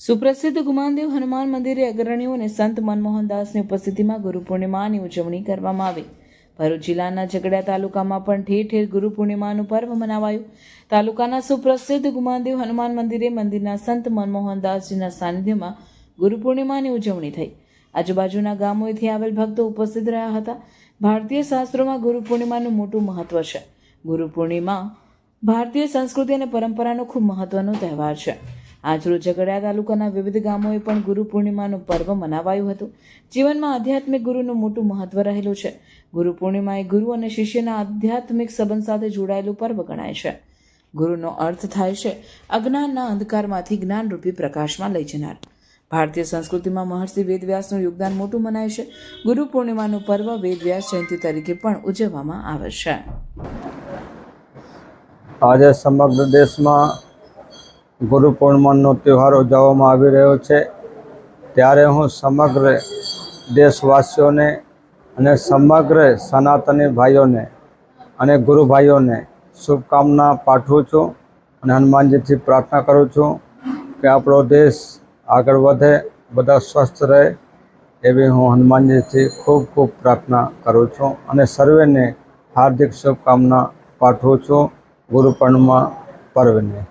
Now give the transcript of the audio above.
સુપ્રસિદ્ધ ગુમાનદેવ હનુમાન મંદિરે અગ્રણીઓ અને સંત મનમોહનદાસની ઉપસ્થિતિમાં ગુરુ પૂર્ણિમાની ઉજવણી કરવામાં આવી. ભરૂચ જિલ્લાના ઝઘડા તાલુકામાં પણ ઠેર ઠેર ગુરુ પૂર્ણિમાનું પર્વ મનાવાયું. તાલુકાના સુપ્રસિદ્ધ ગુમાનદેવ હનુમાન મંદિરે મંદિરના સંત મનમોહનદાસજીના સાનિધ્યમાં ગુરુ પૂર્ણિમાની ઉજવણી થઈ. આજુબાજુના ગામોએથી આવેલ ભક્તો ઉપસ્થિત રહ્યા હતા. ભારતીય શાસ્ત્રોમાં ગુરુ પૂર્ણિમાનું મોટું મહત્વ છે. ગુરુ પૂર્ણિમા ભારતીય સંસ્કૃતિ અને પરંપરાનો ખૂબ મહત્વનો તહેવાર છે. આજરોજ ઝઘડિયા તાલુકાના વિવિધ ગામોએ પણ ગુરુ પૂર્ણિમાનું પર્વ મનાવાયું હતું. જીવનમાં આધ્યાત્મિક ગુરુનું મોટું મહત્વ રહેલું છે. ગુરુ પૂર્ણિમા એ ગુરુ અને શિષ્યના આધ્યાત્મિક સંબંધ સાથે જોડાયેલું પર્વ ગણાય છે. ગુરુનો અર્થ થાય છે, અજ્ઞાનના અંધકારમાંથી જ્ઞાનરૂપી પ્રકાશમાં લઈ જનાર. ભારતીય સંસ્કૃતિમાં મહર્ષિ વેદવ્યાસનું યોગદાન મોટું મનાય છે. ગુરુ પૂર્ણિમાનું પર્વ વેદવ્યાસ જયંતિ તરીકે પણ ઉજવવામાં આવે છે. આજે સમગ્ર દેશમાં ગુરુ પૂર્ણિમાનો તહેવાર ઉજવવામાં આવી રહ્યો છે. ત્યારે હું સમગ્ર દેશવાસીઓને અને સમગ્ર સનાતની ભાઈઓને અને ગુરુ ભાઈઓને શુભકામના પાઠવું છું અને હનુમાનજીથી પ્રાર્થના કરું છું કે આપણો દેશ આગળ વધે, બધા સ્વસ્થ રહે એવી હું હનુમાનજીથી ખૂબ ખૂબ પ્રાર્થના કરું છું અને સર્વેને હાર્દિક શુભકામના પાઠવું છું ગુરુ પૂર્ણિમા પર્વની.